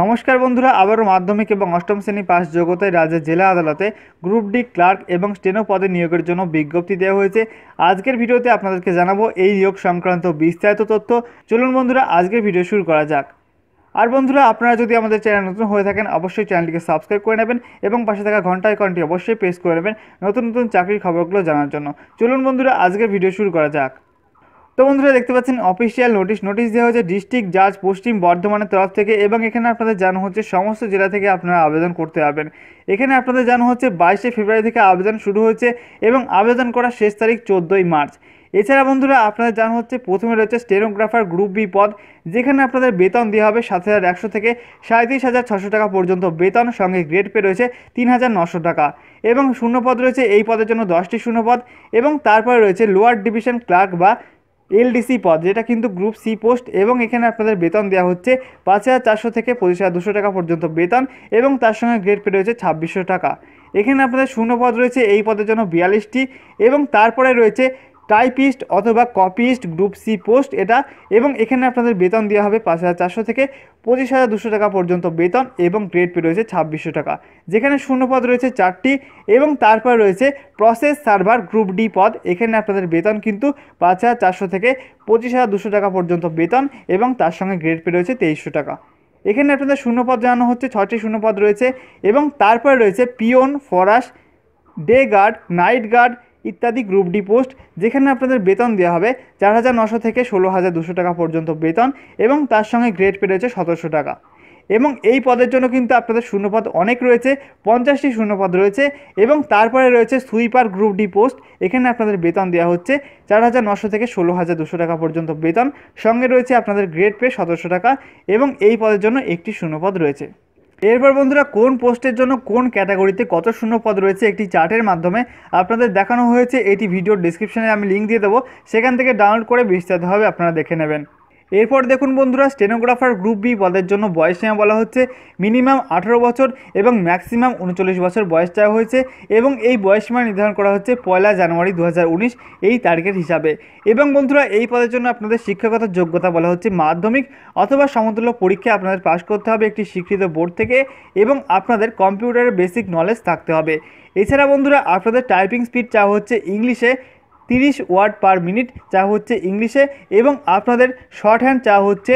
নমস্কার বন্ধুরা, আবারও মাধ্যমিক এবং অষ্টম শ্রেণি পাস যোগ্যতায় রাজ্যের জেলা আদালতে গ্রুপ ডি ক্লার্ক এবং স্টেনো পদে নিয়োগের জন্য বিজ্ঞপ্তি দেওয়া হয়েছে। আজকের ভিডিওতে আপনাদেরকে জানাব এই নিয়োগ সংক্রান্ত বিস্তারিত তথ্য। চলুন বন্ধুরা, আজকের ভিডিও শুরু করা যাক। আর বন্ধুরা, আপনারা যদি আমাদের চ্যানেল নতুন হয়ে থাকেন, অবশ্যই চ্যানেলটিকে সাবস্ক্রাইব করে নেবেন এবং পাশে থাকা ঘণ্টা আইকনটি অবশ্যই প্রেস করে নেবেন নতুন নতুন চাকরির খবরগুলো জানার জন্য। চলুন বন্ধুরা, আজকের ভিডিও শুরু করা যাক। তো বন্ধুরা দেখতে পাচ্ছেন অফিসিয়াল নোটিশ নোটিশ দেওয়া হয়েছে ডিস্ট্রিক্ট জাজ পশ্চিম, বর্ধমানের তরফ থেকে এবং এখানে আপনাদের জানানো হচ্ছে সমস্ত জেলা থেকে আপনারা আবেদন করতে পারবেন। এখানে আপনাদের জানানো হচ্ছে বাইশে ফেব্রুয়ারি থেকে আবেদন শুরু হয়েছে এবং আবেদন করার শেষ তারিখ চোদ্দোই মার্চ। এছাড়া বন্ধুরা আপনাদের জানা হচ্ছে, প্রথমে রয়েছে স্টেনোগ্রাফার গ্রুপ বি পদ, যেখানে আপনাদের বেতন দেওয়া হবে সাত হাজার একশো থেকে সাঁত্রিশ হাজার ছশো টাকা পর্যন্ত। বেতন সঙ্গে গ্রেড পে রয়েছে তিন হাজার নশো টাকা এবং শূন্যপদ রয়েছে, এই পদের জন্য দশটি শূন্যপদ এবং তারপরে রয়েছে লোয়ার ডিভিশন ক্লার্ক বা এলডিসি পদ, যেটা কিন্তু গ্রুপ সি পোস্ট এবং এখানে আপনাদের বেতন দেওয়া হচ্ছে পাঁচ হাজার চারশো থেকে পঁচিশ হাজার দুশো টাকা পর্যন্ত বেতন এবং তার সঙ্গে গ্রেড পে রয়েছে ছাব্বিশশো টাকা। এখানে আপনাদের শূন্য পদ রয়েছে, এই পদের জন্য বিয়াল্লিশটি এবং তারপরে রয়েছে টাইপিস্ট অথবা কপিস্ট গ্রুপ সি পোস্ট এটা এবং এখানে আপনাদের বেতন দেওয়া হবে পাঁচ হাজার চারশো থেকে পঁচিশ হাজার দুশো টাকা পর্যন্ত বেতন এবং গ্রেড পে রয়েছে ছাব্বিশশো টাকা। যেখানে শূন্যপদ রয়েছে চারটি এবং তারপর রয়েছে প্রসেস সার্ভার গ্রুপ ডি পদ। এখানে আপনাদের বেতন কিন্তু পাঁচ হাজার চারশো থেকে পঁচিশ হাজার দুশো টাকা পর্যন্ত বেতন এবং তার সঙ্গে গ্রেড পে রয়েছে তেইশশো টাকা। এখানে আপনাদের শূন্যপদ জানানো হচ্ছে ছটি শূন্যপদ রয়েছে এবং তারপর রয়েছে পিওন ফরাস ডে গার্ড নাইট গার্ড ইত্যাদি গ্রুপ ডি পোস্ট যেখানে আপনাদের বেতন দেওয়া হবে চার হাজার নশো থেকে ষোলো হাজার দুশো টাকা পর্যন্ত বেতন এবং তার সঙ্গে গ্রেড পে রয়েছে সতেরোশো টাকা। এবং এই পদের জন্য কিন্তু আপনাদের শূন্যপদ অনেক রয়েছে, পঞ্চাশটি শূন্যপদ রয়েছে এবং তারপরে রয়েছে সুইপার গ্রুপ ডি পোস্ট এখানে আপনাদের বেতন দেওয়া হচ্ছে চার হাজার নশো থেকে ষোলো হাজার দুশো টাকা পর্যন্ত বেতন। সঙ্গে রয়েছে আপনাদের গ্রেড পে সতেরোশো টাকা এবং এই পদের জন্য একটি শূন্যপদ রয়েছে। এরপর বন্ধুরা, কোন পোস্টের জন্য কোন ক্যাটাগরিতে কত শূন্য পদ রয়েছে একটি চার্টের মাধ্যমে আপনাদের দেখানো হয়েছে। এটি ভিডিওর ডিসক্রিপশানে আমি লিঙ্ক দিয়ে দেবো। সেখান থেকে ডাউনলোড করে বিস্তারিতভাবে আপনারা দেখে নেবেন। এরপর দেখুন বন্ধুরা স্টেনোগ্রাফার গ্রুপ বি পদের জন্য বয়স সীমা বলা হচ্ছে মিনিমাম আঠারো বছর এবং ম্যাক্সিমাম উনচল্লিশ বছর বয়স চাওয়া হয়েছে এবং এই বয়স সীমা নির্ধারণ করা হচ্ছে পয়লা জানুয়ারি দু হাজার উনিশ এই তারিখের হিসাবে। এবং বন্ধুরা, এই পদের জন্য আপনাদের শিক্ষাগত যোগ্যতা বলা হচ্ছে মাধ্যমিক অথবা সমতুল্য পরীক্ষায় আপনাদের পাশ করতে হবে একটি স্বীকৃত বোর্ড থেকে এবং আপনাদের কম্পিউটারের বেসিক নলেজ থাকতে হবে। এছাড়া বন্ধুরা, আপনাদের টাইপিং স্পিড চাওয়া হচ্ছে ইংলিশে তিরিশ ওয়ার্ড পার মিনিট চা হচ্ছে ইংলিশে এবং আপনাদের শর্ট হ্যান্ড চা হচ্ছে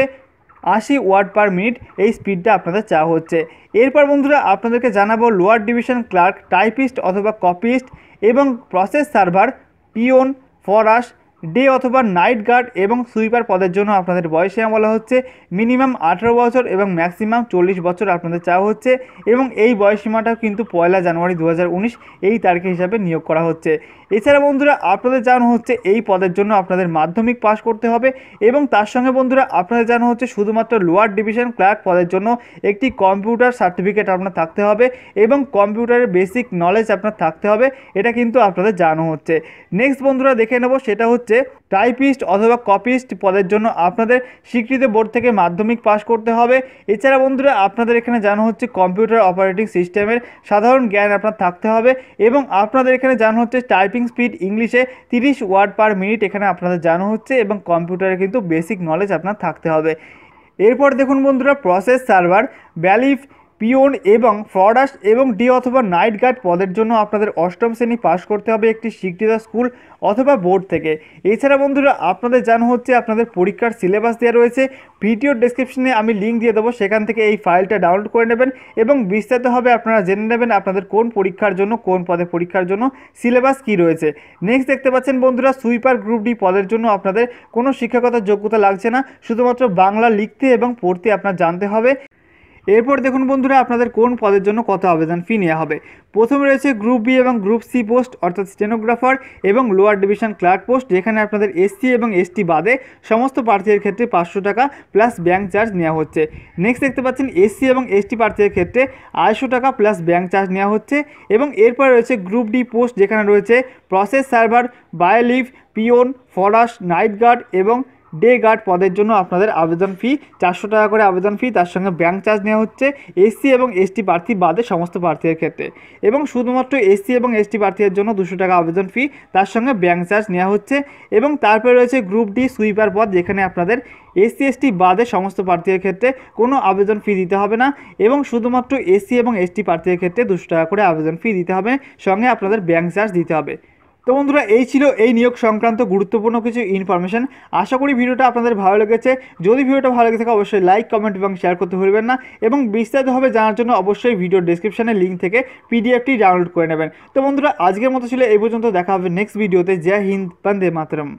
আশি ওয়ার্ড পার মিনিট এই স্পিডটা আপনাদের চা হচ্ছে। এরপর বন্ধুরা আপনাদেরকে জানাব লোয়ার ডিভিশন ক্লার্ক, টাইপিস্ট অথবা কপিস্ট এবং প্রসেস সার্ভার পিওন ফরাস ডে অথবা নাইট গার্ড এবং সুইপার পদের জন্য আপনাদের বয়সীমা বলা হচ্ছে, মিনিমাম আঠেরো বছর এবং ম্যাক্সিমাম চল্লিশ বছর আপনাদের চাওয়া হচ্ছে এবং এই বয়সীমাটাও কিন্তু পয়লা জানুয়ারি দু হাজার উনিশ এই তারিখ হিসাবে নিয়োগ করা হচ্ছে। এছাড়া বন্ধুরা, আপনাদের জানানো হচ্ছে এই পদের জন্য আপনাদের মাধ্যমিক পাস করতে হবে এবং তার সঙ্গে বন্ধুরা, আপনাদের জানানো হচ্ছে শুধুমাত্র লোয়ার ডিভিশন ক্লার্ক পদের জন্য একটি কম্পিউটার সার্টিফিকেট আপনার থাকতে হবে এবং কম্পিউটারের বেসিক নলেজ আপনার থাকতে হবে, এটা কিন্তু আপনাদের জানানো হচ্ছে। নেক্সট বন্ধুরা দেখে নেব, সেটা হচ্ছে টাইপিস্ট অথবা কপিস্ট পদের জন্য আপনাদের স্বীকৃত বোর্ড থেকে মাধ্যমিক পাস করতে হবে। এছাড়া বন্ধুরা, আপনাদের এখানে জানা হচ্ছে কম্পিউটার অপারেটিং সিস্টেমের সাধারণ জ্ঞান আপনার থাকতে হবে এবং আপনাদের এখানে জানা হচ্ছে টাইপিং স্পিড ইংলিশে তিরিশ ওয়ার্ড পার মিনিট এখানে আপনাদের জানা হচ্ছে এবং কম্পিউটারে কিন্তু বেসিক নলেজ আপনার থাকতে হবে। এরপর দেখুন বন্ধুরা প্রসেস সার্ভার ব্যালিফ পিওন এবং ফ্রডাস এবং ডি অথবা নাইট গার্ড পদের জন্য আপনাদের অষ্টম শ্রেণি পাশ করতে হবে একটি স্বীকৃত স্কুল অথবা বোর্ড থেকে। এছাড়া বন্ধুরা, আপনাদের জানা হচ্ছে আপনাদের পরীক্ষার সিলেবাস দেওয়া রয়েছে। ভিডিওর ডিসক্রিপশনে আমি লিঙ্ক দিয়ে দেবো, সেখান থেকে এই ফাইলটা ডাউনলোড করে নেবেন এবং বিস্তারিতভাবে আপনারা জেনে নেবেন আপনাদের কোন পরীক্ষার জন্য, কোন পদে পরীক্ষার জন্য সিলেবাস কি রয়েছে। নেক্সট দেখতে পাচ্ছেন বন্ধুরা, সুইপার গ্রুপ ডি পদের জন্য আপনাদের কোনো শিক্ষাগত যোগ্যতা লাগছে না। শুধুমাত্র বাংলা লিখতে এবং পড়তে আপনার জানতে হবে। এরপর দেখুন বন্ধুরা আপনাদের কোন পদের জন্য কত আবেদন ফি নেওয়া হবে। প্রথমে রয়েছে গ্রুপ বি এবং গ্রুপ সি পোস্ট অর্থাৎ স্টেনোগ্রাফার এবং লোয়ার ডিভিশন ক্লার্ক পোস্ট যেখানে আপনাদের এসসি এবং এসটি বাদে সমস্ত প্রার্থীর ক্ষেত্রে পাঁচশো টাকা প্লাস ব্যাঙ্ক চার্জ নেওয়া হচ্ছে। নেক্সট দেখতে পাচ্ছেন এসসি এবং এসটি প্রার্থীর ক্ষেত্রে আড়াইশো টাকা প্লাস ব্যাঙ্ক চার্জ নেওয়া হচ্ছে এবং এরপর রয়েছে গ্রুপ ডি পোস্ট যেখানে রয়েছে প্রসেস সার্ভার বায়োলিভ পিওন ফরাস নাইট গার্ড এবং ডে গার্ড পদের জন্য আপনাদের আবেদন ফি চারশো টাকা করে আবেদন ফি তার সঙ্গে ব্যাংক চার্জ নেওয়া হচ্ছে এসসি এবং এসটি প্রার্থী বাদে সমস্ত প্রার্থীদের ক্ষেত্রে। এবং শুধুমাত্র এসসি এবং এসটি প্রার্থীদের জন্য দুশো টাকা আবেদন ফি তার সঙ্গে ব্যাংক চার্জ নেওয়া হচ্ছে। এবং তারপরে রয়েছে গ্রুপ ডি সুইপার পদ, যেখানে আপনাদের এসসি এসটি বাদে সমস্ত প্রার্থীদের ক্ষেত্রে কোনো আবেদন ফি দিতে হবে না। এবং শুধুমাত্র এসসি এবং এসটি প্রার্থীদের ক্ষেত্রে দুশো টাকা করে আবেদন ফি দিতে হবে। সঙ্গে আপনাদের ব্যাংক চার্জ দিতে হবে। তো বন্ধুরা, এই ছিল এই নিয়োগ সংক্রান্ত গুরুত্বপূর্ণ কিছু ইনফরমেশান আশা করি ভিডিওটা আপনাদের ভালো লেগেছে। যদি ভিডিওটা ভালো লেগে থাকে, অবশ্যই লাইক কমেন্ট এবং শেয়ার করতে ভুলবেন না। এবং বিস্তারিতভাবে জানার জন্য অবশ্যই ভিডিও ডিসক্রিপশানে লিঙ্ক থেকে পিডিএফটি ডাউনলোড করে নেবেন। তো বন্ধুরা, আজকের মতো ছিল এই পর্যন্ত। দেখা হবে নেক্সট ভিডিওতে জয় হিন্দ, বন্দে মাতরম।